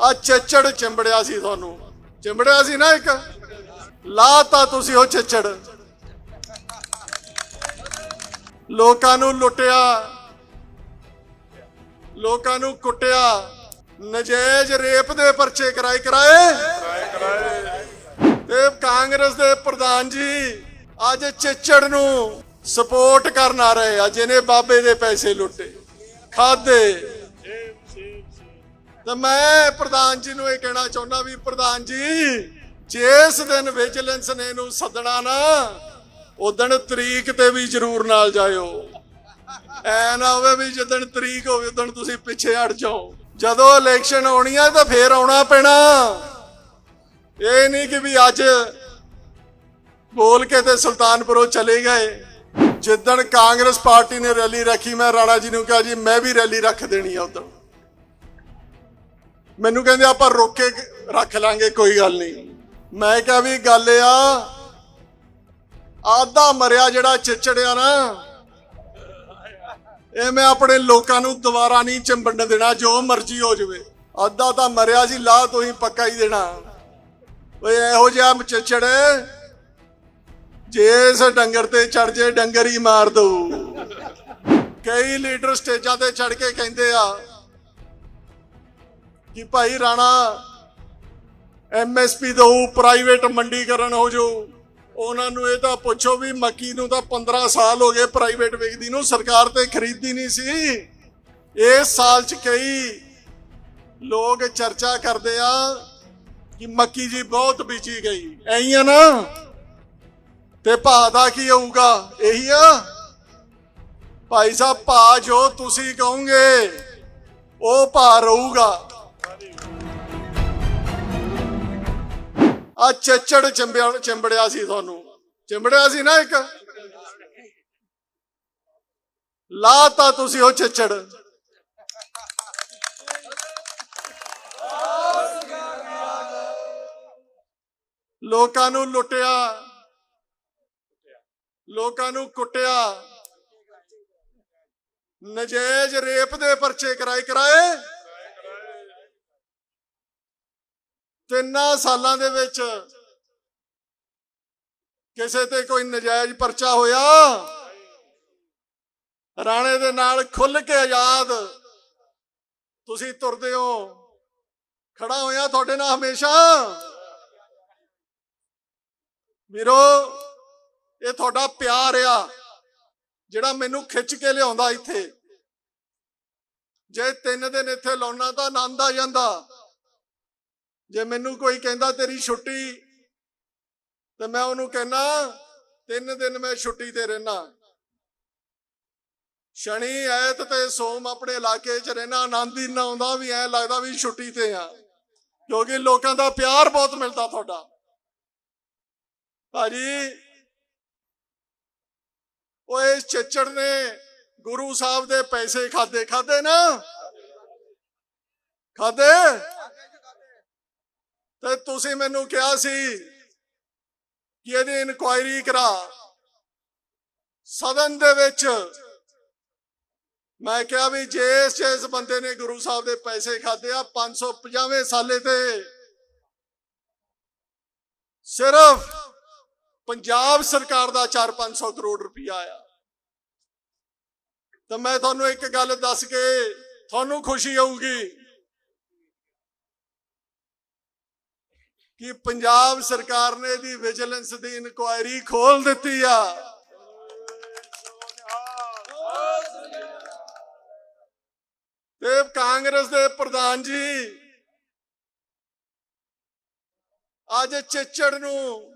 ਆ ਚੱਚੜ ਚਿੰਬੜਿਆ ਸੀ ਤੁਹਾਨੂੰ। ਚਿੰਬੜਿਆ ਸੀ ਨਾ ਇੱਕ? ਲਾਤਾ ਤੁਸੀਂ ਉਹ ਚੱਚੜ ਲੋਕਾਂ ਨੂੰ ਲੁੱਟਿਆ। ਲੋਕਾਂ ਨੂੰ ਕੁੱਟਿਆ। ਨਜਾਇਜ਼ ਰੇਪ ਦੇ ਪਰਚੇ ਕਰਾਏ ਕਰਾਏ। ਤੇ ਕਾਂਗਰਸ ਦੇ ਪ੍ਰਧਾਨ ਜੀ, ਅੱਜ ਚਿੱਚੜ ਨੂੰ ਸਪੋਰਟ ਕਰਨ ਆ ਰਹੇ ਆ, ਜਿਹਨੇ ਬਾਬੇ ਦੇ ਪੈਸੇ ਲੁੱਟੇ। ਖਾਦੇ। ਤੇ ਮੈਂ ਪ੍ਰਧਾਨ ਜੀ ਨੂੰ ਇਹ ਕਹਿਣਾ ਚਾਹੁੰਦਾ ਵੀ ਪ੍ਰਧਾਨ ਜੀ, ਜਿਸ ਦਿਨ ਵਿਜੀਲੈਂਸ ਨੇ ਇਹਨੂੰ ਸੱਦਣਾ ਨਾ, ਉਦਣ ਤਰੀਕ ਤੇ ਵੀ ਜ਼ਰੂਰ ਨਾਲ ਜਾਇਓ। ਐ ਨਾ ਹੋਵੇ ਵੀ ਜਦੋਂ ਤਰੀਕ ਹੋਵੇ ਉਦੋਂ ਤੁਸੀਂ ਪਿੱਛੇ ਹਟ ਜਾਓ। ਜਦੋਂ ਇਲੈਕਸ਼ਨ ਆਉਣੀ ਆ ਤਾਂ ਫੇਰ ਆਉਣਾ ਪੈਣਾ। ਇਹ ਨਹੀਂ ਕਿ ਵੀ ਅੱਜ ਬੋਲ ਕੇ ਤੇ ਸੁਲਤਾਨਪੁਰੋਂ ਚਲੇ ਗਏ। ਜਿੱਦਣ ਕਾਂਗਰਸ ਪਾਰਟੀ ਨੇ ਰੈਲੀ ਰੱਖੀ, ਮੈਂ ਰਾਣਾ ਜੀ ਨੂੰ ਕਿਹਾ ਜੀ, ਮੈਂ ਵੀ ਰੈਲੀ ਰੱਖ ਦੇਣੀ ਆ ਉਦੋਂ ਮੈਨੂੰ ਕਹਿੰਦੇ ਆਪਾਂ ਰੋਕ ਕੇ, ਰੱਖ ਲਾਂਗੇ, ਕੋਈ ਗੱਲ ਨਹੀਂ। ਮੈਂ ਕਿਹਾ ਵੀ ਗੱਲ ਆ, ਆਧਾ ਮਰਿਆ ਜਿਹੜਾ ਚਿਚੜਿਆ ਨਾ, ਇਹ ਮੈਂ ਆਪਣੇ ਲੋਕਾਂ ਨੂੰ ਦੁਬਾਰਾ ਨਹੀਂ ਚੰਬੜਨ ਦੇਣਾ, ਜੋ ਮਰਜ਼ੀ ਹੋ ਜਾਵੇ। ਅੱਧਾ ਤਾਂ ਮਰਿਆ ਸੀ ਲਾ ਤੁਸੀਂ ਪੱਕਾ ਹੀ ਦੇਣਾ। ਓਏ, ਇਹੋ ਜਿਹਾ ਚਿਚੜ, ਜੇ ਇਸ ਡੰਗਰ ਤੇ ਚੜ ਜੇ, ਡੰਗਰ ਹੀ ਮਾਰ ਦੋ ਕਈ ਲੀਡਰ ਸਟੇਜਾਂ ਤੇ ਚੜ ਕੇ ਕਹਿੰਦੇ ਆ ਕਿ ਭਾਈ ਰਾਣਾ ਐਮਐਸਪੀ ਦਊ ਪ੍ਰਾਈਵੇਟ ਮੰਡੀਕਰਨ ਹੋ ਜੋ ਉਹਨਾਂ ਨੂੰ ਇਹ ਤਾਂ ਪੁੱਛੋ ਵੀ ਮੱਕੀ ਨੂੰ ਤਾਂ 15 ਸਾਲ ਹੋ ਗਏ ਪ੍ਰਾਈਵੇਟ ਵੇਚਦੀ ਨੂੰ, ਸਰਕਾਰ ਤੇ ਖਰੀਦਦੀ ਨਹੀਂ ਸੀ। ਇਸ ਸਾਲ ਚ ਕਈ ਲੋਕ ਚਰਚਾ ਕਰਦੇ ਆ ਕਿ ਮੱਕੀ ਜੀ ਬਹੁਤ ਬੀਜੀ ਗਈ। ਐਂ ਆ ਨਾ? ਤੇ ਭਾਅ ਦਾ ਕੀ ਹੋਊਗਾ? ਇਹੀ ਆ। ਭਾਈ ਸਾਹਿਬ, ਭਾਅ ਜੋ ਤੁਸੀਂ ਕਹੋਗੇ, ਉਹ ਭਾਅ ਰਹੂਗਾ। ਆ ਚੱਚੜ ਚੰਬਿਆ ਚਿੰਬੜਿਆ ਸੀ ਤੁਹਾਨੂੰ। ਚਿੰਬੜਿਆ ਸੀ ਨਾ ਇੱਕ? ਲਾਤਾ ਤੁਸੀਂ ਉਹ ਚੱਚੜ। ਲੋਕਾਂ ਨੂੰ ਲੁੱਟਿਆ। ਲੋਕਾਂ ਨੂੰ ਕੁੱਟਿਆ। ਨਜਾਇਜ਼ ਰੇਪ ਦੇ ਪਰਚੇ ਕਰਾਏ ਕਰਾਏ। ਤਿੰਨਾਂ ਸਾਲਾਂ ਦੇ ਵਿੱਚ ਕਿਸੇ ਤੇ ਕੋਈ ਨਜਾਇਜ਼ ਪਰਚਾ ਹੋਇਆ? ਰਾਣੇ ਦੇ ਨਾਲ ਖੁੱਲ ਕੇ ਆਜ਼ਾਦ। ਤੁਸੀਂ ਤੁਰਦੇ ਹੋ। ਖੜਾ ਹੋਇਆ ਤੁਹਾਡੇ ਨਾਲ ਹਮੇਸ਼ਾ। ਵੀਰੋ ਇਹ ਤੁਹਾਡਾ ਪਿਆਰ ਆ, ਜਿਹੜਾ ਮੈਨੂੰ ਖਿੱਚ ਕੇ ਲਿਆਉਂਦਾ ਇੱਥੇ। ਜੇ ਤਿੰਨ ਦਿਨ ਇੱਥੇ ਲਾਉਣਾ ਤਾਂ ਆਨੰਦ ਆ ਜਾਂਦਾ। ਜੇ ਮੈਨੂੰ ਕੋਈ ਕਹਿੰਦਾ ਤੇਰੀ ਛੁੱਟੀ, ਤੇ ਮੈਂ ਉਹਨੂੰ ਕਹਿਣਾ ਤਿੰਨ ਦਿਨ ਮੈਂ ਛੁੱਟੀ ਤੇ ਰਹਿਣਾ ਸ਼ਨੀ, ਐਤ ਤੇ ਸੋਮ ਆਪਣੇ ਇਲਾਕੇ 'ਚ ਰਹਿਣਾ ਆਨੰਦ ਹੀ ਨਾ ਆਉਂਦਾ ਵੀ ਐ ਲੱਗਦਾ ਵੀ ਛੁੱਟੀ ਤੇ ਆ ਕਿਉਂਕਿ ਲੋਕਾਂ ਦਾ ਪਿਆਰ ਬਹੁਤ ਮਿਲਦਾ ਤੁਹਾਡਾ। ਭਾਜੀ, ਉਹ ਇਸ ਚੱਚੜ ਨੇ ਗੁਰੂ ਸਾਹਿਬ ਦੇ ਪੈਸੇ ਖਾਦੇ ਖਾਦੇ ਨਾ? ਖਾਦੇ? ਤੇ ਤੁਸੀਂ ਮੈਨੂੰ ਕਿਹਾ ਸੀ ਕਿ ਇਹਦੀ ਇਨਕੁਆਇਰੀ ਕਰਾ। ਸਦਨ ਦੇ ਵਿੱਚ ਮੈਂ ਕਿਹਾ ਵੀ ਜੇ ਇਸ ਜਿਸ ਬੰਦੇ ਨੇ ਗੁਰੂ ਸਾਹਿਬ ਦੇ ਪੈਸੇ ਖਾਦੇ ਆ 550 ਸਾਲੇ ਤੇ ਸਿਰਫ ਪੰਜਾਬ ਸਰਕਾਰ ਦਾ 4-500 ਕਰੋੜ ਰੁਪਇਆ ਆਇਆ। ਤਾਂ ਮੈਂ ਤੁਹਾਨੂੰ ਇੱਕ ਗੱਲ ਦੱਸ ਕੇ ਤੁਹਾਨੂੰ ਖੁਸ਼ੀ ਹੋਊਗੀ ਕਿ ਪੰਜਾਬ ਸਰਕਾਰ ਨੇ ਇਹਦੀ ਵਿਜੀਲੈਂਸ ਦੀ ਇਨਕੁਆਇਰੀ ਖੋਲ ਦਿੱਤੀ ਆ। ਤੇ ਕਾਂਗਰਸ ਦੇ ਪ੍ਰਧਾਨ ਜੀ, ਅੱਜ ਚਿੱਚੜ ਨੂੰ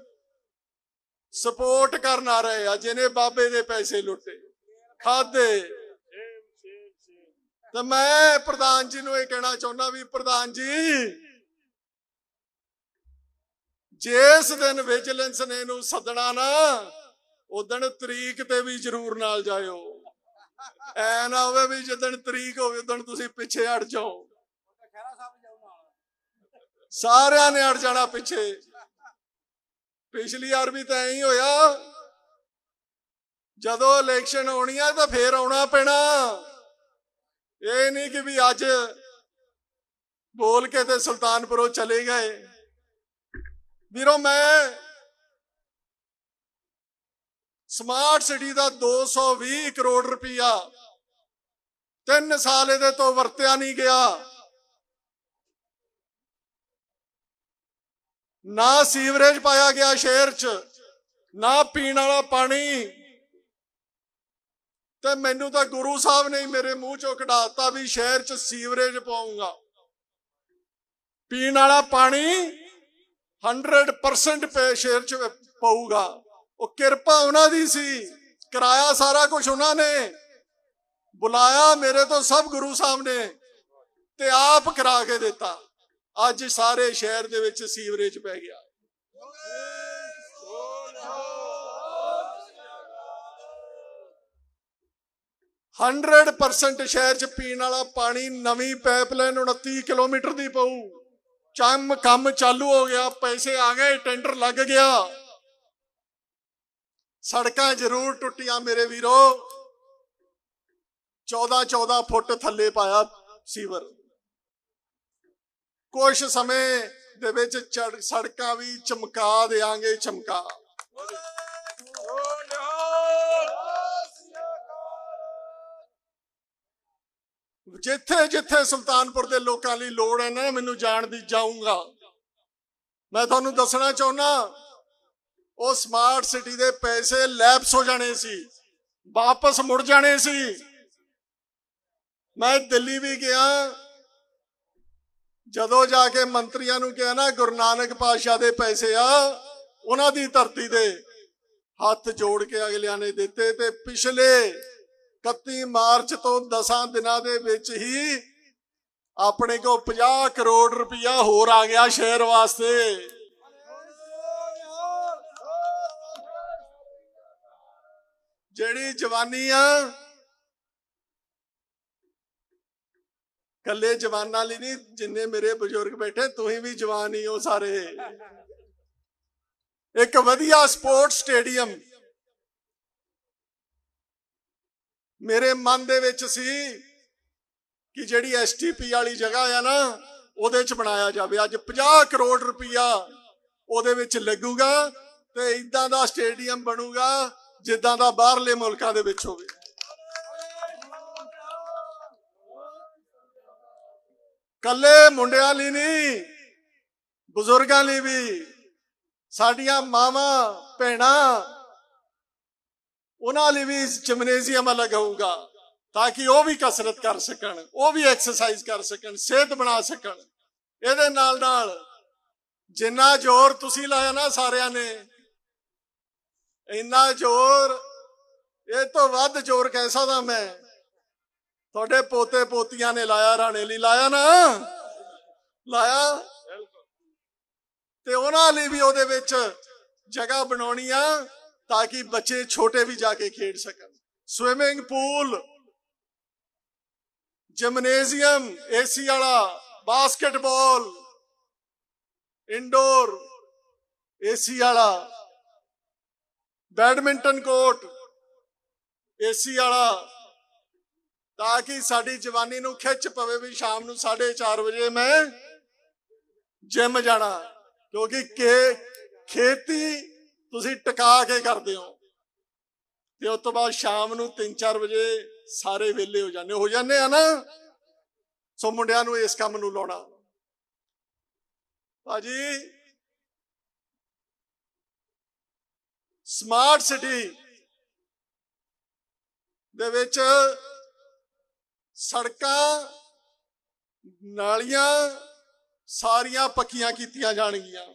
ਸਪੋਰਟ ਕਰਨ ਆ ਰਹੇ ਆ, ਜਿਹਨੇ ਬਾਬੇ ਦੇ ਪੈਸੇ ਲੁੱਟੇ ਖਾਦੇ ਤੇ ਮੈਂ ਪ੍ਰਧਾਨ ਜੀ ਨੂੰ ਇਹ ਕਹਿਣਾ ਚਾਹੁੰਦਾ ਵੀ ਪ੍ਰਧਾਨ ਜੀ ਜਿਸ ਦਿਨ ਵਿਜੀਲੈਂਸ ਨੇ ਇਹਨੂੰ ਸੱਦਣਾ ਨਾ ਉਦਣ ਤਰੀਕ ਤੇ ਵੀ ਜ਼ਰੂਰ ਨਾਲ ਜਾਇਓ। ਐ ਨਾ ਹੋਵੇ ਵੀ ਜਦੋਂ ਤਰੀਕ ਹੋਵੇ ਉਦੋਂ ਤੁਸੀਂ ਪਿੱਛੇ ਹਟ ਜਾਓ। ਸਾਰਿਆਂ ਨੇ ਹਟ ਜਾਣਾ ਪਿੱਛੇ। ਪਿਛਲੀ ਵਾਰ ਵੀ ਤਾਂ ਐਂ ਹੋਇਆ। ਜਦੋਂ ਇਲੈਕਸ਼ਨ ਆਉਣੀ ਆ, ਤਾਂ ਫੇਰ ਆਉਣਾ ਪੈਣਾ। ਇਹ ਨਹੀਂ ਕਿ ਵੀ ਅੱਜ ਬੋਲ ਕੇ ਤੇ ਸੁਲਤਾਨਪੁਰੋਂ ਚਲੇ ਗਏ। ਵੀਰੋ, ਮੈਂ ਸਮਾਰਟ ਸਿਟੀ ਦਾ 220 ਕਰੋੜ ਰੁਪਇਆ ਤਿੰਨ ਸਾਲ ਇਹਦੇ ਤੋਂ ਵਰਤਿਆ ਨਹੀਂ ਗਿਆ। ਨਾ ਸੀਵਰੇਜ ਪਾਇਆ ਗਿਆ ਸ਼ਹਿਰ 'ਚ, ਨਾ ਪੀਣ ਵਾਲਾ ਪਾਣੀ। ਤੇ ਮੈਨੂੰ ਤਾਂ ਗੁਰੂ ਸਾਹਿਬ ਨੇ ਮੇਰੇ ਮੂੰਹ ਚੋਂ ਕਢਾਤਾ ਵੀ ਸ਼ਹਿਰ 'ਚ ਸੀਵਰੇਜ ਪਾਉਂਗਾ ਪੀਣ ਵਾਲਾ ਪਾਣੀ 100% ਪੇ ਸ਼ਹਿਰ 'ਚ ਪਊਗਾ। ਉਹ ਕਿਰਪਾ ਉਹਨਾਂ ਦੀ ਸੀ। ਕਰਾਇਆ ਸਾਰਾ ਕੁਝ ਉਹਨਾਂ ਨੇ। ਬੁਲਾਇਆ ਮੇਰੇ ਤੋਂ ਸਭ ਗੁਰੂ ਸਾਹਿਬ ਨੇ ਤੇ ਆਪ ਕਰਾ ਕੇ ਦਿੱਤਾ। ਅੱਜ ਸਾਰੇ ਸ਼ਹਿਰ ਦੇ ਵਿੱਚ ਸੀਵਰੇਜ ਪੈ ਗਿਆ। 100% ਸ਼ਹਿਰ 'ਚ ਪੀਣ ਵਾਲਾ ਪਾਣੀ ਨਵੀਂ ਪਾਈਪਲਾਈਨ 29 ਕਿਲੋਮੀਟਰ ਦੀ ਪਊ। ਚੰਮ ਕੰਮ ਚਾਲੂ ਹੋ ਗਿਆ, ਪੈਸੇ ਆ ਗਏ, ਟੈਂਡਰ ਲੱਗ ਗਿਆ। ਸੜਕਾਂ ਜ਼ਰੂਰ ਟੁੱਟੀਆਂ ਮੇਰੇ ਵੀਰੋ। 14 14 ਫੁੱਟ ਥੱਲੇ ਪਾਇਆ ਸੀਵਰ। ਕੁਝ ਸਮੇਂ ਦੇ ਵਿੱਚ ਚੜ- ਸੜਕਾਂ ਵੀ ਚਮਕਾ ਦੇਾਂਗੇ ਚਮਕਾ। ਜਿੱਥੇ ਜਿੱਥੇ ਸੁਲਤਾਨਪੁਰ ਦੇ ਲੋਕਾਂ ਲਈ ਲੋੜ ਹੈ ਨਾ, ਮੈਨੂੰ ਜਾਣ ਦੀ ਜਾਊਂਗਾ। ਮੈਂ ਤੁਹਾਨੂੰ ਦੱਸਣਾ ਚਾਹੁੰਦਾ ਉਹ ਸਮਾਰਟ ਸਿਟੀ ਦੇ ਪੈਸੇ ਲੈਪਸ ਹੋ ਜਾਣੇ ਸੀ, ਵਾਪਸ ਮੁੜ ਜਾਣੇ ਸੀ। ਮੈਂ ਦਿੱਲੀ ਵੀ ਗਿਆ, ਜਦੋਂ ਜਾ ਕੇ ਮੰਤਰੀਆਂ ਨੂੰ ਕਿਹਾ ਨਾ, ਗੁਰੂ ਨਾਨਕ ਪਾਤਸ਼ਾਹ ਦੇ ਪੈਸੇ ਆ, ਉਹਨਾਂ ਦੀ ਧਰਤੀ ਦੇ ਹੱਥ ਜੋੜ ਕੇ ਅਗਲਿਆਂ ਨੇ ਦਿੱਤੇ ਤੇ ਪਿਛਲੇ 31 ਮਾਰਚ ਤੋਂ 10 ਦਿਨਾਂ ਦੇ ਵਿੱਚ ਹੀ ਆਪਣੇ ਕੋ 50 ਕਰੋੜ ਰੁਪਇਆ ਹੋਰ ਆ ਗਿਆ ਸ਼ਹਿਰ ਵਾਸਤੇ। ਜਿਹੜੀ ਜਵਾਨੀ ਆ ਕੱਲੇ ਜਵਾਨਾਂ ਲਈ ਨਹੀਂ, ਜਿੰਨੇ ਮੇਰੇ ਬਜ਼ੁਰਗ ਬੈਠੇ ਤੁਸੀਂ ਵੀ ਜਵਾਨ ਹੀ ਹੋ ਸਾਰੇ। ਇੱਕ ਵਧੀਆ ਸਪੋਰਟਸ ਸਟੇਡੀਅਮ ਮੇਰੇ ਮਨ ਦੇ ਵਿੱਚ ਸੀ ਕਿ ਜਿਹੜੀ ਐਸਟੀਪੀ ਵਾਲੀ ਜਗ੍ਹਾ ਆ ਨਾ, ਉਹਦੇ ਚ ਬਣਾਇਆ ਜਾਵੇ। ਅੱਜ 50 ਕਰੋੜ ਰੁਪਈਆ ਉਹਦੇ ਵਿੱਚ ਲੱਗੂਗਾ ਤੇ ਇਦਾਂ ਦਾ ਸਟੇਡੀਅਮ ਬਣੂਗਾ ਜਿੱਦਾਂ ਦਾ ਬਾਹਰਲੇ ਮੁਲਕਾਂ ਦੇ ਵਿੱਚ ਹੋਵੇ। ਕੱਲੇ ਮੁੰਡਿਆਂ ਲਈ ਨਹੀਂ, ਬਜ਼ੁਰਗਾਂ ਲਈ ਵੀ, ਸਾਡੀਆਂ ਮਾਵਾਂ, ਭੈਣਾਂ ਉਹਨਾਂ ਲਈ ਵੀ ਜਿਮਨੇਜ਼ੀਅਮ ਅਲੱਗ ਹੋਊਗਾ, ਤਾਂ ਕਿ ਉਹ ਵੀ ਕਸਰਤ ਕਰ ਸਕਣ, ਉਹ ਵੀ ਐਕਸਰਸਾਈਜ਼ ਕਰ ਸਕਣ, ਸਿਹਤ ਬਣਾ ਸਕਣ। ਇਹਦੇ ਨਾਲ ਨਾਲ ਜਿੰਨਾ ਜ਼ੋਰ ਤੁਸੀਂ ਲਾਇਆ ਨਾ ਸਾਰਿਆਂ ਨੇ, ਇੰਨਾ ਜ਼ੋਰ, ਇਹ ਤੋਂ ਵੱਧ ਜ਼ੋਰ ਕਹਿ ਸਕਦਾ ਮੈਂ? ਤੁਹਾਡੇ ਪੋਤੇ ਪੋਤੀਆਂ ਨੇ ਲਾਇਆ, ਰਾਣੇ ਲਈ ਲਾਇਆ ਨਾ? ਲਾਇਆ? ਤੇ ਉਹਨਾਂ ਲਈ ਵੀ ਉਹਦੇ ਵਿੱਚ ਜਗ੍ਹਾ ਬਣਾਉਣੀ ਆ। ਤਾਂ ਕਿ ਬੱਚੇ ਛੋਟੇ ਵੀ ਜਾ ਕੇ ਖੇਡ ਸਕਣ ਸਵਿਮਿੰਗ ਪੂਲ ਜਿਮਨੇਜ਼ੀਅਮ ਏਸੀ ਵਾਲਾ ਬਾਸਕਟਬਾਲ ਇੰਡੋਰ ਏਸੀ ਵਾਲਾ ਬੈਡਮਿੰਟਨ ਕੋਰਟ ਏਸੀ ਵਾਲਾ ਤਾਂ ਕਿ ਸਾਡੀ ਜਵਾਨੀ ਨੂੰ ਖਿੱਚ ਪਵੇ ਵੀ ਸ਼ਾਮ ਨੂੰ 4:30 ਵਜੇ ਮੈਂ ਜਿਮ ਜਾਣਾ ਕਿਉਂਕਿ ਖੇਤੀ ਤੁਸੀਂ ਟਿਕਾ ਕੇ ਕਰਦੇ ਹੋ। ਤੇ ਉਸ ਤੋਂ ਬਾਅਦ ਸ਼ਾਮ ਨੂੰ 3-4 ਵਜੇ ਸਾਰੇ ਵਿਹਲੇ ਹੋ ਜਾਂਦੇ ਹੋ। ਜਾਂਦੇ ਆ ਨਾ। ਸੋ ਮੁੰਡਿਆਂ ਨੂੰ ਇਸ ਕੰਮ ਨੂੰ ਲਾਉਣਾ। ਭਾਜੀ ਸਮਾਰਟ ਸਿਟੀ ਦੇ ਵਿੱਚ ਸੜਕਾਂ, ਨਾਲੀਆਂ ਸਾਰੀਆਂ ਪੱਕੀਆਂ ਕੀਤੀਆਂ ਜਾਣਗੀਆਂ।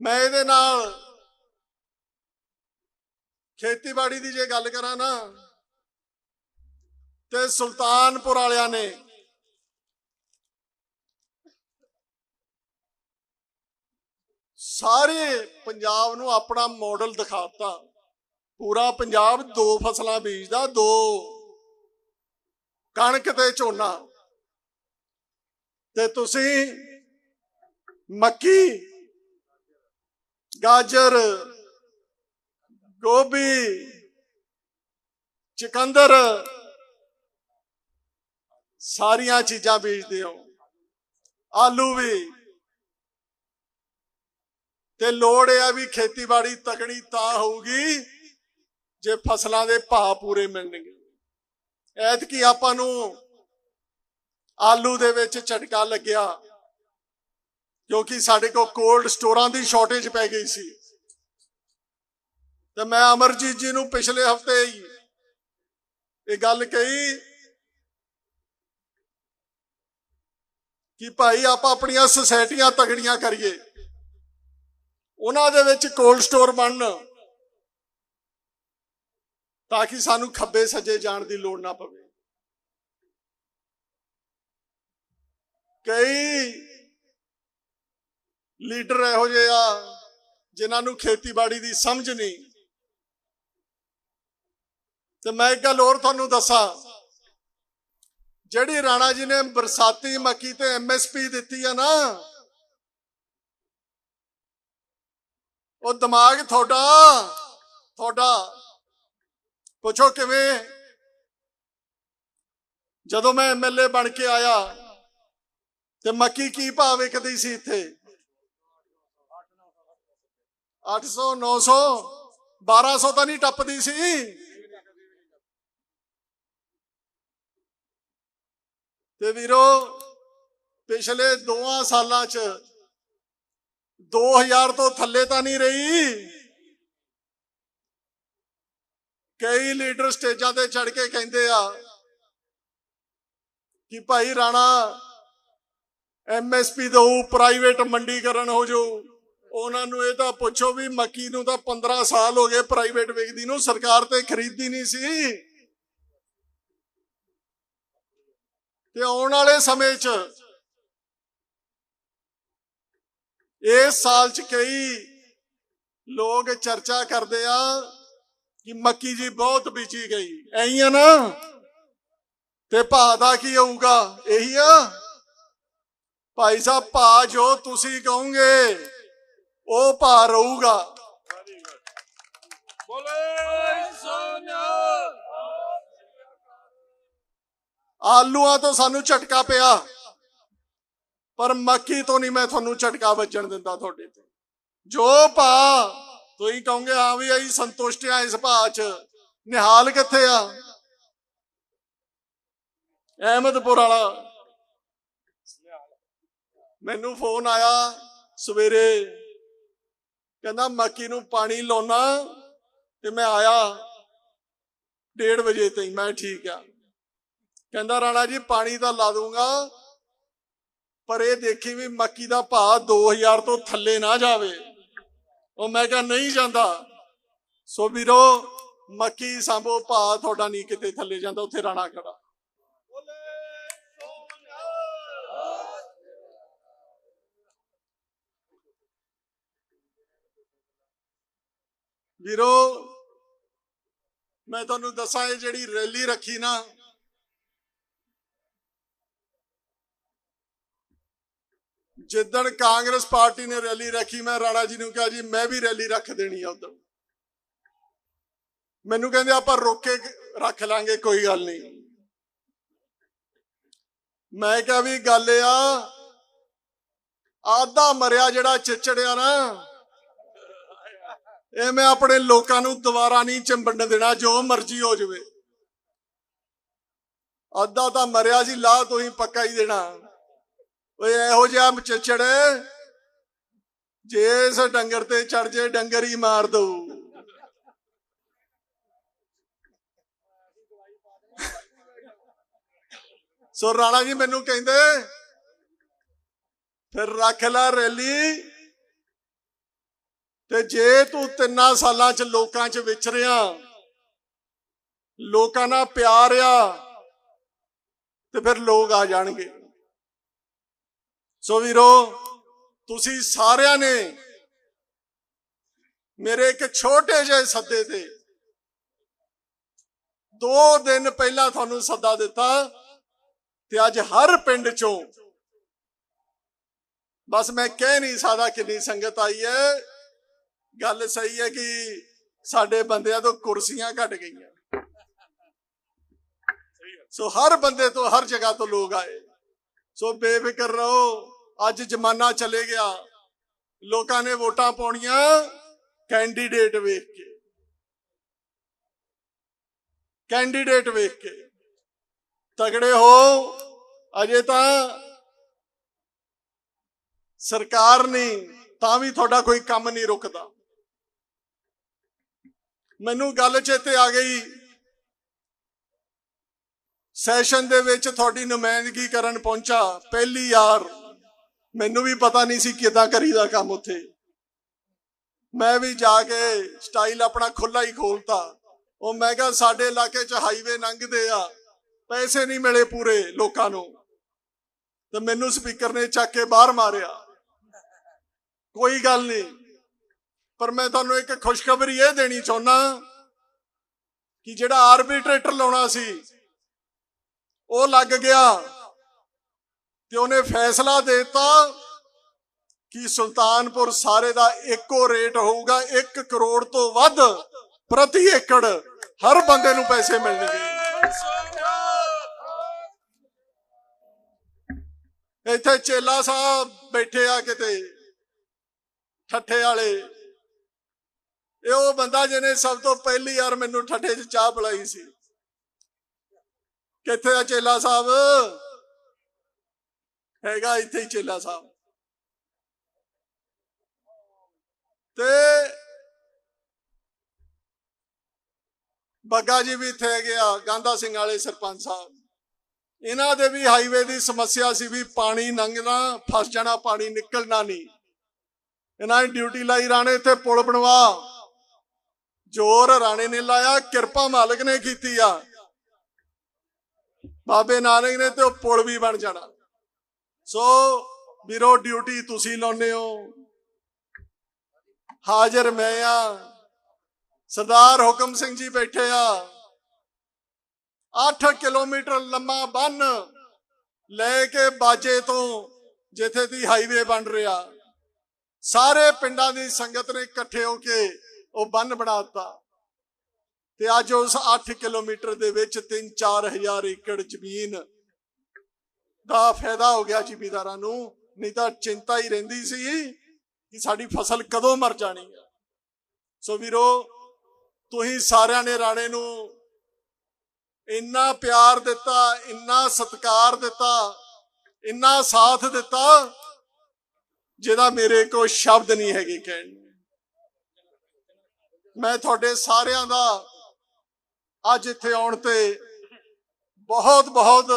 ਮੈਂ ਇਹਦੇ ਨਾਲ ਖੇਤੀਬਾੜੀ ਦੀ ਜੇ ਗੱਲ ਕਰਾਂ ਨਾ, ਤੇ ਸੁਲਤਾਨਪੁਰ ਵਾਲਿਆਂ ਨੇ ਸਾਰੇ ਪੰਜਾਬ ਨੂੰ ਆਪਣਾ ਮਾਡਲ ਦਿਖਾਤਾ। ਪੂਰਾ ਪੰਜਾਬ ਦੋ ਫਸਲਾਂ ਬੀਜਦਾ, ਦੋ ਕਣਕ ਤੇ ਝੋਨਾ। ਤੇ ਤੁਸੀਂ ਮੱਕੀ, ਗਾਜਰ ਗੋਭੀ, ਚਿਕੰਦਰ, ਸਾਰੀਆਂ ਚੀਜ਼ਾਂ ਬੀਜਦੇ ਹੋ। ਆਲੂ ਵੀ। ਤੇ ਲੋੜ ਇਹ ਆ ਵੀ ਖੇਤੀਬਾੜੀ ਤਕੜੀ ਤਾਂ ਹੋਊਗੀ ਜੇ ਫਸਲਾਂ ਦੇ ਭਾਅ ਪੂਰੇ ਮਿਲਣਗੇ। ਐਤਕੀ ਆਪਾਂ ਨੂੰ ਆਲੂ ਦੇ ਵਿੱਚ ਝਟਕਾ ਲੱਗਿਆ, ਕਿਉਂਕਿ ਸਾਡੇ ਕੋਲ ਕੋਲਡ ਸਟੋਰਾਂ ਦੀ ਸ਼ਾਰਟੇਜ ਪੈ ਗਈ ਸੀ। ਤੇ ਮੈਂ ਅਮਰਜੀਤ ਜੀ ਨੂੰ ਪਿਛਲੇ ਹਫ਼ਤੇ ਹੀ ਇਹ ਗੱਲ ਕਹੀ ਕਿ ਭਾਈ ਆਪਾਂ ਆਪਣੀਆਂ ਸੁਸਾਇਟੀਆਂ ਤਗੜੀਆਂ ਕਰੀਏ। ਉਹਨਾਂ ਦੇ ਵਿੱਚ ਕੋਲਡ ਸਟੋਰ ਬਣਨ ਤਾਂ ਕਿ ਸਾਨੂੰ ਖੱਬੇ ਸੱਜੇ ਜਾਣ ਦੀ ਲੋੜ ਨਾ ਪਵੇ। ਕਈ ਲੀਡਰ ਇਹੋ ਜਿਹੇ ਆ ਜਿਨ੍ਹਾਂ ਨੂੰ ਖੇਤੀਬਾੜੀ ਦੀ ਸਮਝ ਨਹੀਂ। ਤੇ ਮੈਂ ਇੱਕ ਗੱਲ ਹੋਰ ਤੁਹਾਨੂੰ ਦੱਸਾਂ। ਜਿਹੜੀ ਰਾਣਾ ਜੀ ਨੇ ਬਰਸਾਤੀ ਮੱਕੀ ਤੇ ਐਮਐਸਪੀ ਦਿੱਤੀ ਆ ਨਾ, ਉਹ ਦਿਮਾਗ ਤੁਹਾਡਾ ਤੁਹਾਡਾ। ਪੁੱਛੋ ਕਿਵੇਂ? ਜਦੋਂ ਮੈਂ ਐਮਐਲਏ ਬਣ ਕੇ ਆਇਆ, ਤੇ ਮੱਕੀ ਕੀ ਭਾਅ ਵਿਕਦੀ ਸੀ ਇੱਥੇ? 800 900 1200 ਤਾਂ ਨਹੀਂ ਟੱਪਦੀ ਸੀ। ਤੇ ਵੀਰੋ, ਪਿਛਲੇ ਦੋਆਂ ਸਾਲਾਂ ਚ 2000 ਤੋਂ ਥੱਲੇ ਤਾਂ ਨਹੀਂ ਰਹੀ। ਕਈ ਲੀਡਰ ਸਟੇਜਾਂ ਤੇ ਚੜ ਕੇ ਕਹਿੰਦੇ ਆ ਕਿ ਭਾਈ ਰਾਣਾ ਐਮਐਸਪੀ ਦਊ ਪ੍ਰਾਈਵੇਟ ਮੰਡੀਕਰਨ ਹੋ ਜਾਊ ਉਹਨਾਂ ਨੂੰ ਇਹ ਤਾਂ ਪੁੱਛੋ ਵੀ ਮੱਕੀ ਨੂੰ ਤਾਂ 15 ਸਾਲ ਹੋ ਗਏ ਪ੍ਰਾਈਵੇਟ ਵੇਚਦੀ ਨੂੰ, ਸਰਕਾਰ ਤੇ ਖਰੀਦਦੀ ਨਹੀਂ ਸੀ। ਤੇ ਆਉਣ ਵਾਲੇ ਸਮੇਂ 'ਚ ਇਸ ਸਾਲ 'ਚ ਕਈ ਲੋਕ ਚਰਚਾ ਕਰਦੇ ਆ ਕਿ ਮੱਕੀ ਜੀ ਬਹੁਤ ਬੀਜੀ ਗਈ। ਐਂ ਆ ਨਾ? ਤੇ ਭਾਅ ਦਾ ਕੀ ਹੋਊਗਾ? ਇਹੀ ਆ। ਭਾਈ ਸਾਹਿਬ ਭਾਅ ਜੋ ਤੁਸੀਂ ਕਹੋਗੇ ਉਹ ਭਾਅ ਰਹੂਗਾ। ਬੋਲੇ। ਸੋਨਿਆ ਆਲੂਆਂ ਤੋਂ ਸਾਨੂੰ ਝਟਕਾ ਪਿਆ। ਪਰ ਮੱਕੀ ਤੋਂ ਨਹੀਂ ਮੈਂ ਤੁਹਾਨੂੰ ਝਟਕਾ ਵੱਜਣ ਦਿੰਦਾ ਤੁਹਾਡੇ ਤੇ। ਜੋ ਭਾ, ਤੁਸੀਂ ਕਹੋਗੇ, ਹਾਂ ਵੀ ਅਸੀਂ ਸੰਤੁਸ਼ਟ ਆ ਇਸ ਭਾ 'ਚ। ਨਿਹਾਲ ਕਿੱਥੇ ਆ? ਅਹਿਮਦਪੁਰ ਵਾਲਾ। ਮੈਨੂੰ ਫੋਨ ਆਇਆ ਸਵੇਰੇ। ਕਹਿੰਦਾ ਮੱਕੀ ਨੂੰ ਪਾਣੀ ਲਾਉਣਾ। ਤੇ ਮੈਂ ਆਇਆ। 1:30 ਵਜੇ ਤਾਈਂ, ਮੈਂ ਠੀਕ ਆ। ਕਹਿੰਦਾ, ਰਾਣਾ ਜੀ, ਪਾਣੀ ਤਾਂ ਲਾ ਦੂੰਗਾ ਪਰ ਇਹ ਦੇਖੀ ਵੀ ਮੱਕੀ ਦਾ ਭਾਅ 2000 ਤੋਂ ਥੱਲੇ ਨਾ ਜਾਵੇ। ਉਹ ਮੈਂ ਕਿਹਾ, ਨਹੀਂ ਜਾਂਦਾ। ਸੋ ਵੀਰੋ, ਮੱਕੀ ਸੰਭੋ, ਭਾਅ ਤੁਹਾਡਾ ਨਹੀਂ ਕਿਤੇ ਥੱਲੇ ਜਾਂਦਾ, ਉੱਥੇ ਰਾਣਾ ਖੜਾ। ਵੀਰੋ, ਮੈਂ ਤੁਹਾਨੂੰ ਦੱਸਾਂ, ਇਹ ਜਿਹੜੀ ਰੈਲੀ ਰੱਖੀ ਨਾ ਜਿੱਦਣ ਕਾਂਗਰਸ ਪਾਰਟੀ ਨੇ ਰੈਲੀ ਰੱਖੀ, ਮੈਂ ਰਾਣਾ ਜੀ ਨੂੰ ਕਿਹਾ ਜੀ, ਮੈਂ ਵੀ ਰੈਲੀ ਰੱਖ ਦੇਣੀ ਆ ਉਦੋਂ ਮੈਨੂੰ ਕਹਿੰਦੇ, ਆਪਾਂ ਰੋਕ ਕੇ ਰੱਖ ਲਾਂਗੇ, ਕੋਈ ਗੱਲ ਨਹੀਂ। ਮੈਂ ਕਿਹਾ ਵੀ ਗੱਲ ਇਹ ਆ ਆਦਾ ਮਰਿਆ ਜਿਹੜਾ ਚਿਚੜਿਆ ਨਾ, ਇਹ ਮੈਂ ਆਪਣੇ ਲੋਕਾਂ ਨੂੰ ਦੁਬਾਰਾ ਨਹੀਂ ਚੰਬੜਨ ਦੇਣਾ, ਜੋ ਮਰਜ਼ੀ ਹੋ ਜਾਵੇ। ਅੱਧਾ ਤਾਂ ਮਰਿਆ ਸੀ ਲਾਹ ਤੋਂ ਹੀ ਪੱਕਾ ਹੀ ਦੇਣਾ। ਓਏ ਇਹੋ ਜਿਹਾ ਮਚਚੜ ਜੇ ਇਸ ਡੰਗਰ ਤੇ ਚੜ ਜੇ, ਡੰਗਰ ਹੀ ਮਾਰ ਦੋ ਸੋ ਰਾਣਾ ਜੀ ਮੈਨੂੰ ਕਹਿੰਦੇ, ਫਿਰ ਰੱਖ ਲੈ ਰੈਲੀ ਤੇ ਜੇ ਤੂੰ ਤਿੰਨਾਂ ਸਾਲਾਂ ਚ ਲੋਕਾਂ ਚ ਵਿਚਰਿਆ ਲੋਕਾਂ ਨਾਲ ਪਿਆਰ ਆ, ਤੇ ਫਿਰ ਲੋਕ ਆ ਜਾਣਗੇ। ਸੋ ਵੀਰੋ, ਤੁਸੀਂ ਸਾਰਿਆਂ ਨੇ ਮੇਰੇ ਇੱਕ ਛੋਟੇ ਜਿਹੇ ਸੱਦੇ ਤੇ ਦੋ ਦਿਨ ਪਹਿਲਾਂ ਤੁਹਾਨੂੰ ਸੱਦਾ ਦਿੱਤਾ ਤੇ ਅੱਜ ਹਰ ਪਿੰਡ ਚੋਂ ਬਸ ਮੈਂ ਕਹਿ ਨਹੀਂ ਸਕਦਾ ਕਿੰਨੀ ਸੰਗਤ ਆਈ ਹੈ। ਗੱਲ ਸਹੀ ਹੈ ਕਿ ਸਾਡੇ ਬੰਦਿਆਂ ਤੋਂ ਕੁਰਸੀਆਂ ਘਟ ਗਈਆਂ। ਸੋ ਹਰ ਬੰਦੇ ਤੋਂ, ਹਰ ਜਗ੍ਹਾ ਤੋਂ ਲੋਕ ਆਏ। ਸੋ ਬੇਫਿਕਰ ਰਹੋ। ਅੱਜ ਜ਼ਮਾਨਾ ਚਲੇ ਗਿਆ। ਲੋਕਾਂ ਨੇ ਵੋਟਾਂ ਪਾਉਣੀਆਂ ਕੈਂਡੀਡੇਟ ਵੇਖ ਕੇ। ਕੈਂਡੀਡੇਟ ਵੇਖ ਕੇ। ਤਗੜੇ ਹੋ। ਅਜੇ ਤਾਂ ਸਰਕਾਰ ਨਹੀਂ, ਤਾਂ ਵੀ ਤੁਹਾਡਾ ਕੋਈ ਕੰਮ ਨਹੀਂ ਰੁਕਦਾ। ਮੈਨੂੰ ਗੱਲ ਚੇਤੇ ਆ ਗਈ। ਸੈਸ਼ਨ ਦੇ ਵਿੱਚ ਤੁਹਾਡੀ ਨੁਮਾਇੰਦਗੀ ਕਰਨ ਪਹੁੰਚਾ। ਪਹਿਲੀ ਯਾਰ ਮੈਨੂੰ ਵੀ ਪਤਾ ਨਹੀਂ ਸੀ ਕਿਦਾਂ ਕਰੀਦਾ ਕੰਮ ਉੱਥੇ। ਮੈਂ ਵੀ ਜਾ ਕੇ ਸਟਾਈਲ ਆਪਣਾ ਖੁੱਲਾ ਹੀ ਖੋਲਤਾ। ਉਹ ਮੈਂ ਕਿਹਾ, ਸਾਡੇ ਇਲਾਕੇ 'ਚ ਹਾਈਵੇ ਲੰਘਦੇ ਆ, ਪੈਸੇ ਨਹੀਂ ਮਿਲੇ ਪੂਰੇ ਲੋਕਾਂ ਨੂੰ। ਤੇ ਮੈਨੂੰ ਸਪੀਕਰ ਨੇ ਚੱਕ ਕੇ ਬਾਹਰ ਮਾਰਿਆ। ਕੋਈ ਗੱਲ ਨਹੀਂ। ਪਰ ਮੈਂ ਤੁਹਾਨੂੰ ਇੱਕ ਖੁਸ਼ਖਬਰੀ ਇਹ ਦੇਣੀ ਚਾਹੁੰਦਾ ਕਿ ਜਿਹੜਾ ਆਰਬੀਟ੍ਰੇਟਰ ਲਾਉਣਾ ਸੀ, ਉਹ ਲੱਗ ਗਿਆ। ਤੇ ਉਹਨੇ ਫੈਸਲਾ ਦੇ ਦਿੱਤਾ ਕਿ ਸੁਲਤਾਨਪੁਰ ਸਾਰੇ ਦਾ ਇੱਕੋ ਰੇਟ ਹੋਊਗਾ 1 ਕਰੋੜ ਤੋਂ ਵੱਧ ਪ੍ਰਤੀ ਏਕੜ ਹਰ ਬੰਦੇ ਨੂੰ ਪੈਸੇ ਮਿਲਣਗੇ। ਇੱਥੇ ਚੇਲਾ ਸਾਹਿਬ ਬੈਠੇ ਆ ਕਿਤੇ, ਠੱਠੇ ਵਾਲੇ। ਇਹ ਉਹ ਬੰਦਾ ਜਿਹਨੇ ਸਭ ਤੋਂ ਪਹਿਲੀ ਯਾਰ ਮੈਨੂੰ ਠੱਠੇ 'ਚ ਚਾਹ ਪਿਲਾਈ ਸੀ। ਕਿੱਥੇ ਆ ਚੇਲਾ ਸਾਹਿਬ? ਹੈਗਾ ਇੱਥੇ ਹੀ ਚੇਲਾ ਸਾਹਿਬ। ਤੇ ਬੱਗਾ ਜੀ ਵੀ ਇੱਥੇ ਹੈਗੇ ਆ, ਗਾਂਧਾ ਸਿੰਘ ਵਾਲੇ ਸਰਪੰਚ ਸਾਹਿਬ। ਇਹਨਾਂ ਦੇ ਵੀ ਹਾਈਵੇ ਦੀ ਸਮੱਸਿਆ ਸੀ ਵੀ ਪਾਣੀ ਲੰਘਣਾ ਫਸ ਜਾਣਾ, ਪਾਣੀ ਨਿਕਲਣਾ ਨਹੀਂ। ਇਹਨਾਂ ਨੇ ਡਿਊਟੀ ਲਾਈ ਰਾਣੇ ਤੇ ਪੁਲ ਬਣਵਾ। ਜੋਰ ਰਾਣੇ ਨੇ ਲਾਇਆ, ਕਿਰਪਾ ਮਾਲਕ ਨੇ ਕੀਤੀ ਆ। ਬਾਬੇ ਨਾਨਕ ਨੇ ਤੇ ਉਹ ਪੁਲ ਵੀ ਬਣ ਜਾਣਾ। ਸੋ ਵੀਰੋ ਡਿਊਟੀ ਤੁਸੀਂ ਲਾਉਨੇ ਹੋ। ਹਾਜ਼ਰ ਮੈਂ ਆ। ਸਰਦਾਰ ਹੁਕਮ ਸਿੰਘ ਜੀ ਬੈਠੇ ਆ। 8 ਕਿਲੋਮੀਟਰ ਲੰਮਾ ਬੰਨ ਲੈ ਕੇ ਬਾਜੇ ਤੋਂ ਜਿੱਥੇ ਦੀ ਹਾਈਵੇ ਬਣ ਰਿਹਾ। ਸਾਰੇ ਪਿੰਡਾਂ ਦੀ ਸੰਗਤ ਨੇ ਇਕੱਠੇ ਹੋ ਕੇ ਉਹ ਬੰਨ ਬਣਾਤਾ ਤੇ ਅੱਜ ਉਸ 8 ਕਿਲੋਮੀਟਰ ਦੇ ਵਿੱਚ 3-4 ਹਜ਼ਾਰ ਏਕੜ ਜ਼ਮੀਨ ਦਾ ਫਾਇਦਾ ਹੋ ਗਿਆ ਜ਼ਿਮੀਦਾਰਾਂ ਨੂੰ, ਨਹੀਂ ਤਾਂ ਚਿੰਤਾ ਹੀ ਰਹਿੰਦੀ ਸੀ ਕਿ ਸਾਡੀ ਫਸਲ ਕਦੋਂ ਮਰ ਜਾਣੀ ਹੈ। ਸੋ ਵੀਰੋ, ਤੁਸੀਂ ਸਾਰਿਆਂ ਨੇ ਰਾਣੇ ਨੂੰ ਇੰਨਾ ਪਿਆਰ ਦਿੱਤਾ, ਇੰਨਾ ਸਤਿਕਾਰ ਦਿੱਤਾ, ਇੰਨਾ ਸਾਥ ਦਿੱਤਾ, ਜਿਹਦਾ ਮੇਰੇ ਕੋਲ ਸ਼ਬਦ ਨਹੀਂ ਹੈਗੇ ਕਹਿਣ ਮੈਂ ਤੁਹਾਡੇ ਸਾਰਿਆਂ ਦਾ ਅੱਜ ਇੱਥੇ ਆਉਣ ਤੇ ਬਹੁਤ ਬਹੁਤ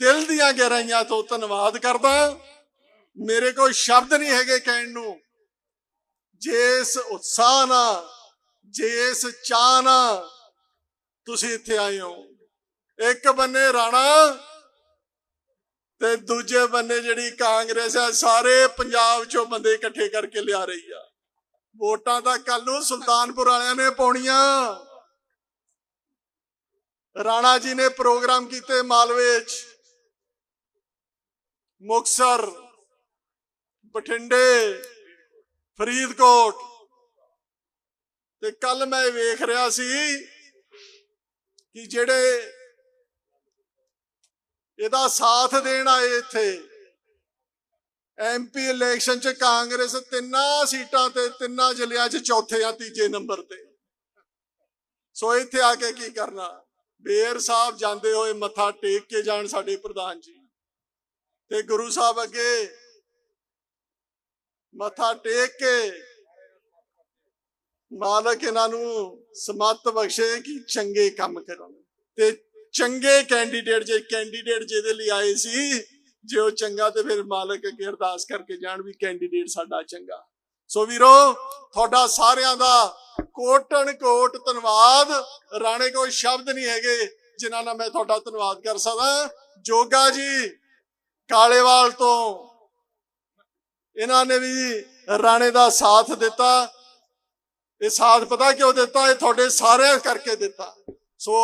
ਦਿਲ ਦੀਆਂ ਗਹਿਰਾਈਆਂ ਤੋਂ ਧੰਨਵਾਦ ਕਰਦਾ ਮੇਰੇ ਕੋਲ ਸ਼ਬਦ ਨਹੀਂ ਹੈਗੇ ਕਹਿਣ ਨੂੰ। ਜਿਸ ਉਤਸ਼ਾਹ ਨਾਲ ਜਿਸ ਚਾਹ ਨਾਲ ਤੁਸੀਂ ਇੱਥੇ ਆਏ ਹੋ। ਇੱਕ ਬੰਨੇ ਰਾਣਾ ਤੇ ਦੂਜੇ ਬੰਨੇ ਜਿਹੜੀ ਕਾਂਗਰਸ ਹੈ, ਸਾਰੇ ਪੰਜਾਬ ਚੋਂ ਬੰਦੇ ਇਕੱਠੇ ਕਰਕੇ ਲਿਆ ਰਹੀ ਆ। ਵੋਟਾਂ ਤਾਂ ਕੱਲ ਨੂੰ ਸੁਲਤਾਨਪੁਰ ਵਾਲਿਆਂ ਨੇ ਪਾਉਣੀਆਂ। ਰਾਣਾ ਜੀ ਨੇ ਪ੍ਰੋਗਰਾਮ ਕੀਤੇ ਮਾਲਵੇ 'ਚ। ਮੁਕਸਰ ਬਠਿੰਡੇ, ਫਰੀਦਕੋਟ। ਤੇ ਕੱਲ ਮੈਂ ਵੇਖ ਰਿਹਾ ਸੀ ਕਿ ਜਿਹੜੇ ਇਹਦਾ ਸਾਥ ਦੇਣ ਆਏ ਇੱਥੇ ਐਮਪੀ ਇਲੈਕਸ਼ਨ ਚ ਕਾਂਗਰਸ ਤਿੰਨਾਂ ਸੀਟਾਂ ਤੇ, ਤਿੰਨਾਂ ਜ਼ਿਲ੍ਹਿਆਂ ਚ ਚੌਥੇ ਜਾਂ ਤੀਜੇ ਨੰਬਰ ਤੇ। ਸੋ ਇੱਥੇ ਆ ਕੇ ਕੀ ਕਰਨਾ? ਬੇਰ ਸਾਹਿਬ ਜਾਂਦੇ ਹੋਏ ਮੱਥਾ ਟੇਕ ਕੇ ਜਾਣ ਸਾਡੇ ਪ੍ਰਧਾਨ ਜੀ। ਤੇ ਗੁਰੂ ਸਾਹਿਬ ਅੱਗੇ ਮੱਥਾ ਟੇਕ ਕੇ ਮਾਲਕ ਇਹਨਾਂ ਨੂੰ ਸਮਤ ਬਖਸ਼ੇ ਕਿ ਚੰਗੇ ਕੰਮ ਕਰਨ। ਤੇ ਚੰਗੇ ਕੈਂਡੀਡੇਟ ਜੇ ਕੈਂਡੀਡੇਟ ਜਿਹਦੇ ਲਈ ਆਏ ਸੀ, ਜੇ ਉਹ ਚੰਗਾ ਤੇ ਫਿਰ ਮਾਲਕ ਅੱਗੇ ਅਰਦਾਸ ਕਰਕੇ ਜਾਣ ਵੀ ਕੈਂਡੀਡੇਟ ਸਾਡਾ ਚੰਗਾ। ਸੋ ਵੀਰੋ, ਤੁਹਾਡਾ ਸਾਰਿਆਂ ਦਾ ਕੋਟਨ ਕੋਟ ਧੰਨਵਾਦ। ਰਾਣੇ ਕੋਈ ਸ਼ਬਦ ਨਹੀਂ ਹੈਗੇ ਜਿਨ੍ਹਾਂ ਨਾਲ ਮੈਂ ਤੁਹਾਡਾ ਧੰਨਵਾਦ ਕਰ ਸਕਦਾ। ਜੋਗਾ ਜੀ ਕਾਲੇਵਾਲ ਤੋਂ। ਇਹਨਾਂ ਨੇ ਵੀ ਰਾਣੇ ਦਾ ਸਾਥ ਦਿੱਤਾ। ਇਹ ਸਾਥ ਪਤਾ ਕਿਉਂ ਦਿੱਤਾ? ਇਹ ਤੁਹਾਡੇ ਸਾਰਿਆਂ ਕਰਕੇ ਦਿੱਤਾ। ਸੋ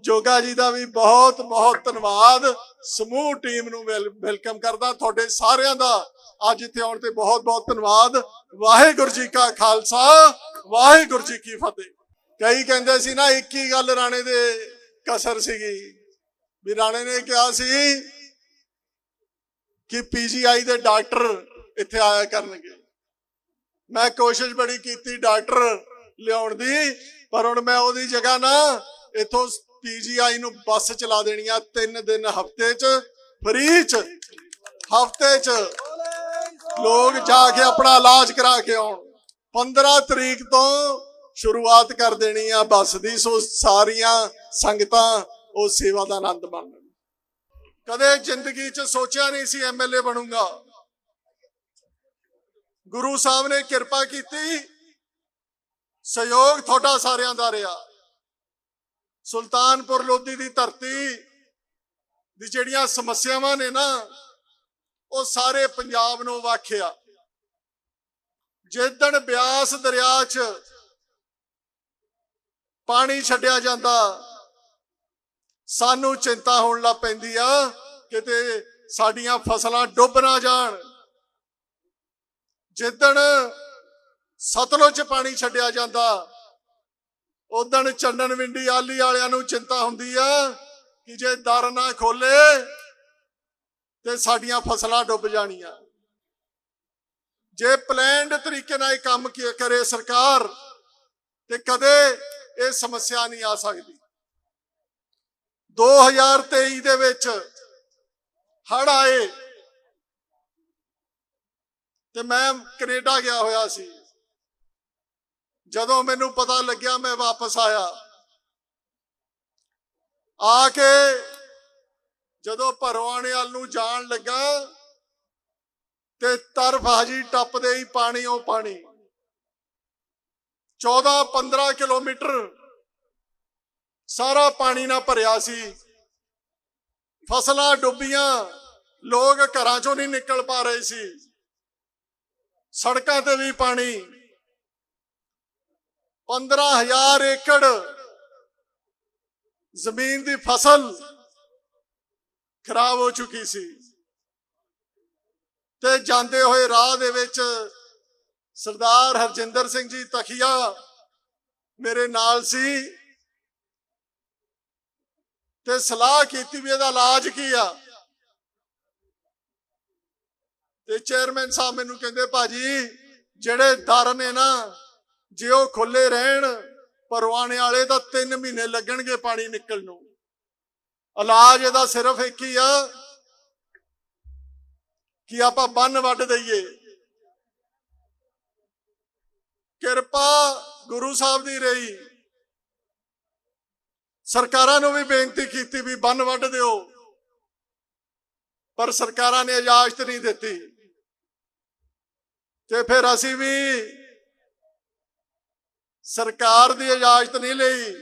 ਜੋਗਾ ਜੀ ਦਾ ਵੀ ਬਹੁਤ ਬਹੁਤ ਧੰਨਵਾਦ। ਸਮੂਹ ਟੀਮ ਨੂੰ ਵੈਲਕਮ ਕਰਦਾ। ਤੁਹਾਡੇ ਸਾਰਿਆਂ ਦਾ ਅੱਜ ਇੱਥੇ ਆਉਣ ਤੇ ਬਹੁਤ ਬਹੁਤ ਧੰਨਵਾਦ। ਵਾਹਿਗੁਰੂ ਜੀ ਕਾ ਖਾਲਸਾ, ਵਾਹਿਗੁਰੂ ਜੀ ਕੀ ਫਤਿਹ। ਕਈ ਕਹਿੰਦੇ ਸੀ ਨਾ, ਇੱਕ ਹੀ ਗੱਲ ਰਾਣੇ ਦੇ ਕਸਰ ਸੀਗੀ। ਵੀ ਰਾਣੇ ਨੇ ਕਿਹਾ ਸੀ ਕਿ ਪੀਜੀਆਈ ਦੇ ਡਾਕਟਰ ਇੱਥੇ ਆਇਆ ਕਰਨਗੇ। ਮੈਂ ਕੋਸ਼ਿਸ਼ ਬੜੀ ਕੀਤੀ ਡਾਕਟਰ ਲਿਆਉਣ ਦੀ, ਪਰ ਹੁਣ ਮੈਂ ਉਹਦੀ ਜਗ੍ਹਾ ਨਾ ਇੱਥੋਂ ਪੀਜੀਆਈ ਨੂੰ ਬੱਸ ਚਲਾ ਦੇਣੀ ਆ ਤਿੰਨ ਦਿਨ ਹਫ਼ਤੇ 'ਚ, ਫਰੀ 'ਚ, ਹਫ਼ਤੇ 'ਚ। ਲੋਕ ਜਾ ਕੇ ਆਪਣਾ ਇਲਾਜ ਕਰਾ ਕੇ ਆਉਣ। 15 ਤਰੀਕ ਤੋਂ ਸ਼ੁਰੂਆਤ ਕਰ ਦੇਣੀ ਆ ਬੱਸ ਦੀ, ਸੋ ਸਾਰੀਆਂ ਸੰਗਤਾਂ ਉਹ ਸੇਵਾ ਦਾ ਆਨੰਦ ਮਾਣਨ ਕਦੇ ਜ਼ਿੰਦਗੀ 'ਚ ਸੋਚਿਆ ਨਹੀਂ ਸੀ ਐਮਐਲਏ ਬਣੂੰਗਾ। ਗੁਰੂ ਸਾਹਿਬ ਨੇ ਕਿਰਪਾ ਕੀਤੀ। ਸਹਿਯੋਗ ਤੁਹਾਡਾ ਸਾਰਿਆਂ ਦਾ ਰਿਹਾ। ਸੁਲਤਾਨਪੁਰ ਲੋਧੀ ਦੀ ਧਰਤੀ ਦੀ ਜਿਹੜੀਆਂ ਸਮੱਸਿਆਵਾਂ ਨੇ ਨਾ, ਉਹ ਸਾਰੇ ਪੰਜਾਬ ਨੂੰ ਵਾਖਿਆ। ਜਿੱਦਣ ਬਿਆਸ ਦਰਿਆ 'ਚ ਪਾਣੀ ਛੱਡਿਆ ਜਾਂਦਾ ਸਾਨੂੰ ਚਿੰਤਾ ਹੋਣ ਲੱਗ ਪੈਂਦੀ ਆ ਕਿਤੇ ਸਾਡੀਆਂ ਫਸਲਾਂ ਡੁੱਬ ਨਾ ਜਾਣ। ਜਿੱਦਣ ਸਤਲੁਜ 'ਚ ਪਾਣੀ ਛੱਡਿਆ ਜਾਂਦਾ ਉਦਣ ਚੰਨਣ ਵਿੰਡੀ ਆਲੀ ਵਾਲਿਆਂ ਨੂੰ ਚਿੰਤਾ ਹੁੰਦੀ ਆ ਕਿ ਜੇ ਦਰ ਨਾ ਖੋਲੇ ਤੇ ਸਾਡੀਆਂ ਫਸਲਾਂ ਡੁੱਬ ਜਾਣੀਆਂ। ਜੇ ਪਲਾਨਡ ਤਰੀਕੇ ਨਾਲ ਇਹ ਕੰਮ ਕਰੇ ਸਰਕਾਰ, ਤੇ ਕਦੇ ਇਹ ਸਮੱਸਿਆ ਨਹੀਂ ਆ ਸਕਦੀ। 2023 ਦੇ ਵਿੱਚ ਹੜ ਆਏ ਤੇ ਮੈਂ ਕੈਨੇਡਾ ਗਿਆ ਹੋਇਆ ਸੀ। ਜਦੋਂ ਮੈਨੂੰ ਪਤਾ ਲੱਗਿਆ ਮੈਂ ਵਾਪਸ ਆਇਆ। ਆ ਕੇ ਜਦੋਂ ਭਰਵਾਣੇ ਵੱਲ ਨੂੰ ਜਾਣ ਲੱਗਾ ਤੇ ਤਰਫ ਹਾਜੀ ਟੱਪਦੇ ਹੀ ਪਾਣੀ ਉਹ ਪਾਣੀ। 14 15 ਕਿਲੋਮੀਟਰ ਸਾਰਾ ਪਾਣੀ ਨਾਲ ਭਰਿਆ ਸੀ। ਫਸਲਾਂ ਡੁੱਬੀਆਂ, ਲੋਕ ਘਰਾਂ ਚੋਂ ਨਹੀਂ ਨਿਕਲ ਪਾ ਰਹੇ ਸੀ। ਸੜਕਾਂ ਤੇ ਵੀ ਪਾਣੀ। 15000 ਏਕੜ ਜ਼ਮੀਨ ਦੀ ਫਸਲ ਖਰਾਬ ਹੋ ਚੁੱਕੀ ਸੀ। ਤੇ ਜਾਂਦੇ ਹੋਏ ਰਾਹ ਦੇ ਵਿੱਚ ਸਰਦਾਰ ਹਰਜਿੰਦਰ ਸਿੰਘ ਜੀ ਤਖੀਆ ਮੇਰੇ ਨਾਲ ਸੀ। ਤੇ ਸਲਾਹ ਕੀਤੀ ਵੀ ਇਹਦਾ ਇਲਾਜ ਕੀ ਆ। ਤੇ ਚੇਅਰਮੈਨ ਸਾਹਿਬ ਮੈਨੂੰ ਕਹਿੰਦੇ, ਭਾਜੀ, ਜਿਹੜੇ ਦਰ ਨੇ ਨਾ, ਜੇ ਉਹ ਖੁੱਲੇ ਰਹਿਣ ਪਰਵਾਣੇ ਵਾਲੇ ਤਾਂ 3 ਮਹੀਨੇ ਲੱਗਣਗੇ ਪਾਣੀ ਨਿਕਲਣ ਨੂੰ। ਇਲਾਜ ਇਹਦਾ ਸਿਰਫ ਇੱਕ ਹੀ ਆ, ਕਿ ਆਪਾਂ ਬੰਨ ਵੱਢ ਦਈਏ। ਕਿਰਪਾ ਗੁਰੂ ਸਾਹਿਬ ਦੀ ਰਹੀ। ਸਰਕਾਰਾਂ ਨੂੰ ਵੀ ਬੇਨਤੀ ਕੀਤੀ ਵੀ ਬੰਨ ਵੱਢ ਦਿਓ। ਪਰ ਸਰਕਾਰਾਂ ਨੇ ਇਜਾਜ਼ਤ ਨਹੀਂ ਦਿੱਤੀ। ਤੇ ਫਿਰ ਅਸੀਂ ਵੀ ਸਰਕਾਰ ਦੀ ਇਜਾਜ਼ਤ ਨਹੀਂ ਲਈ।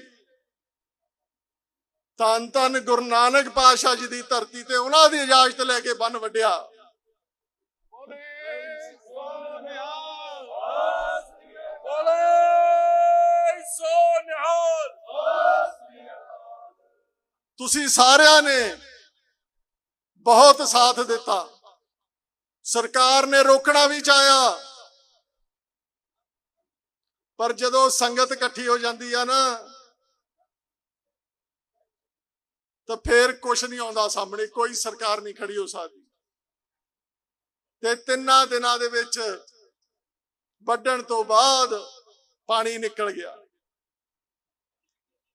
ਧੰਨ ਧੰਨ ਗੁਰੂ ਨਾਨਕ ਪਾਤਸ਼ਾਹ ਜੀ ਦੀ ਧਰਤੀ ਤੇ ਉਹਨਾਂ ਦੀ ਇਜਾਜ਼ਤ ਲੈ ਕੇ ਬੰਨ ਵੱਢਿਆ। ਬੋਲੇ ਸੋ ਨਿਹਾਲ। ਤੁਸੀਂ ਸਾਰਿਆਂ ਨੇ ਬਹੁਤ ਸਾਥ ਦਿੱਤਾ। ਸਰਕਾਰ ਨੇ ਰੋਕਣਾ ਵੀ ਚਾਹਿਆ। ਪਰ ਜਦੋਂ ਸੰਗਤ ਇਕੱਠੀ ਹੋ ਜਾਂਦੀ ਆ ਨਾ, ਤਾਂ ਫੇਰ ਕੁਝ ਨਹੀਂ ਆਉਂਦਾ ਸਾਹਮਣੇ, ਕੋਈ ਸਰਕਾਰ ਨਹੀਂ ਖੜੀ ਹੋ ਸਕਦੀ। ਤੇ ਤਿੰਨਾਂ ਦਿਨਾਂ ਦੇ ਵਿੱਚ ਵੱਢਣ ਤੋਂ ਬਾਅਦ ਪਾਣੀ ਨਿਕਲ ਗਿਆ।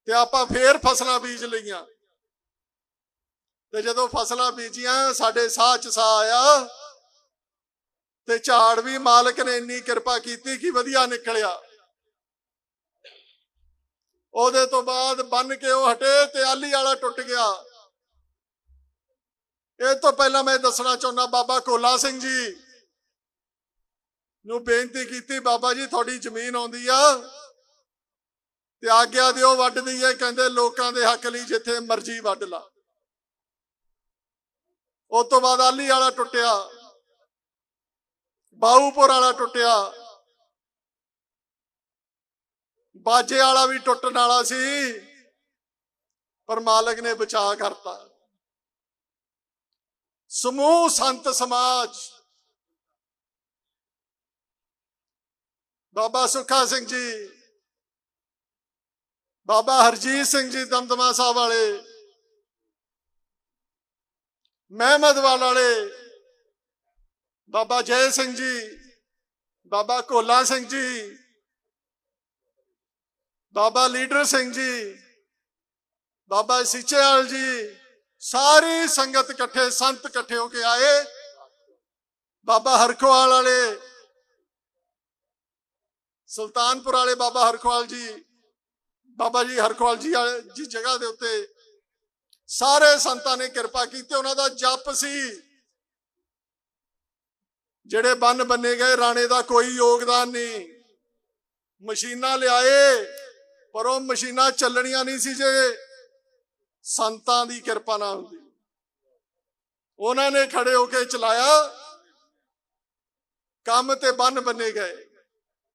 ਤੇ ਆਪਾਂ ਫੇਰ ਫਸਲਾਂ ਬੀਜ ਲਈਆਂ। ਤੇ ਜਦੋਂ ਫਸਲਾਂ ਬੀਜੀਆਂ, ਸਾਡੇ ਸਾਹ ਚ ਸਾਹ ਆਇਆ। ਤੇ ਝਾੜ ਵੀ ਮਾਲਕ ਨੇ ਇੰਨੀ ਕਿਰਪਾ ਕੀਤੀ ਕਿ ਵਧੀਆ ਨਿਕਲਿਆ। ਉਹਦੇ ਤੋਂ ਬਾਅਦ ਬੰਨ ਕੇ ਉਹ ਹਟੇ ਤੇ ਆਲੀ ਵਾਲਾ ਟੁੱਟ ਗਿਆ। ਇਹ ਤੋਂ ਪਹਿਲਾਂ ਮੈਂ ਦੱਸਣਾ ਚਾਹੁੰਦਾ, ਬਾਬਾ ਕੋਲਾ ਸਿੰਘ ਜੀ ਨੂੰ ਬੇਨਤੀ ਕੀਤੀ, ਬਾਬਾ ਜੀ, ਤੁਹਾਡੀ ਜ਼ਮੀਨ ਆਉਂਦੀ ਆ। ਤੇ ਆਗਿਆ ਦਿਓ, ਵੱਢ ਦਈਏ, ਕਹਿੰਦੇ ਲੋਕਾਂ ਦੇ ਹੱਕ ਲਈ ਜਿੱਥੇ ਮਰਜ਼ੀ ਵੱਢ ਲਾ। ਉਸ ਤੋਂ ਬਾਅਦ ਆਲੀ ਵਾਲਾ ਟੁੱਟਿਆ ਬਾਹੂਪੁਰ ਵਾਲਾ ਟੁੱਟਿਆ। ਬਾਜੇ ਵਾਲਾ ਵੀ ਟੁੱਟਣ ਵਾਲਾ ਸੀ, ਪਰ ਮਾਲਕ ਨੇ ਬਚਾ ਕਰਤਾ। ਸਮੂਹ ਸੰਤ ਸਮਾਜ। ਬਾਬਾ ਸੁੱਖਾ ਸਿੰਘ ਜੀ, ਬਾਬਾ ਹਰਜੀਤ ਸਿੰਘ ਜੀ ਦਮਦਮਾ ਸਾਹਿਬ ਵਾਲੇ ਮਹਿਮਦਵਾਲ ਵਾਲੇ ਬਾਬਾ ਜੈ ਸਿੰਘ ਜੀ, ਬਾਬਾ ਕੋਲਾ ਸਿੰਘ ਜੀ, ਬਾਬਾ ਲੀਡਰ ਸਿੰਘ ਜੀ, ਬਾਬਾ ਸਿੱਚੇਵਾਲ ਜੀ, ਸਾਰੀ ਸੰਗਤ ਇਕੱਠੇ, ਸੰਤ ਇਕੱਠੇ ਹੋ ਕੇ ਆਏ। ਬਾਬਾ ਹਰਖਵਾਲ ਵਾਲੇ, ਸੁਲਤਾਨਪੁਰ ਵਾਲੇ ਬਾਬਾ ਹਰਖਵਾਲ ਜੀ, ਬਾਬਾ ਜੀ ਹਰਖਵਾਲ ਜੀ ਵਾਲੇ, ਜੀ ਜਗ੍ਹਾ ਦੇ ਉੱਤੇ ਸਾਰੇ ਸੰਤਾਂ ਨੇ ਕਿਰਪਾ ਕੀਤੀ, ਉਹਨਾਂ ਦਾ ਜਪ ਸੀ। ਜਿਹੜੇ ਬੰਨ ਬੰਨੇ ਗਏ, ਰਾਣੇ ਦਾ ਕੋਈ ਯੋਗਦਾਨ ਨਹੀਂ। ਮਸ਼ੀਨਾਂ ਲਿਆਏ, ਪਰ ਉਹ ਮਸ਼ੀਨਾਂ ਚੱਲਣੀਆਂ ਨਹੀਂ ਸੀ ਜੇ ਸੰਤਾਂ ਦੀ ਕਿਰਪਾ ਨਾ ਹੁੰਦੀ। ਉਹਨਾਂ ਨੇ ਖੜੇ ਹੋ ਕੇ ਚਲਾਇਆ। ਕੰਮ ਤੇ ਬੰਨ ਬੰਨੇ ਗਏ।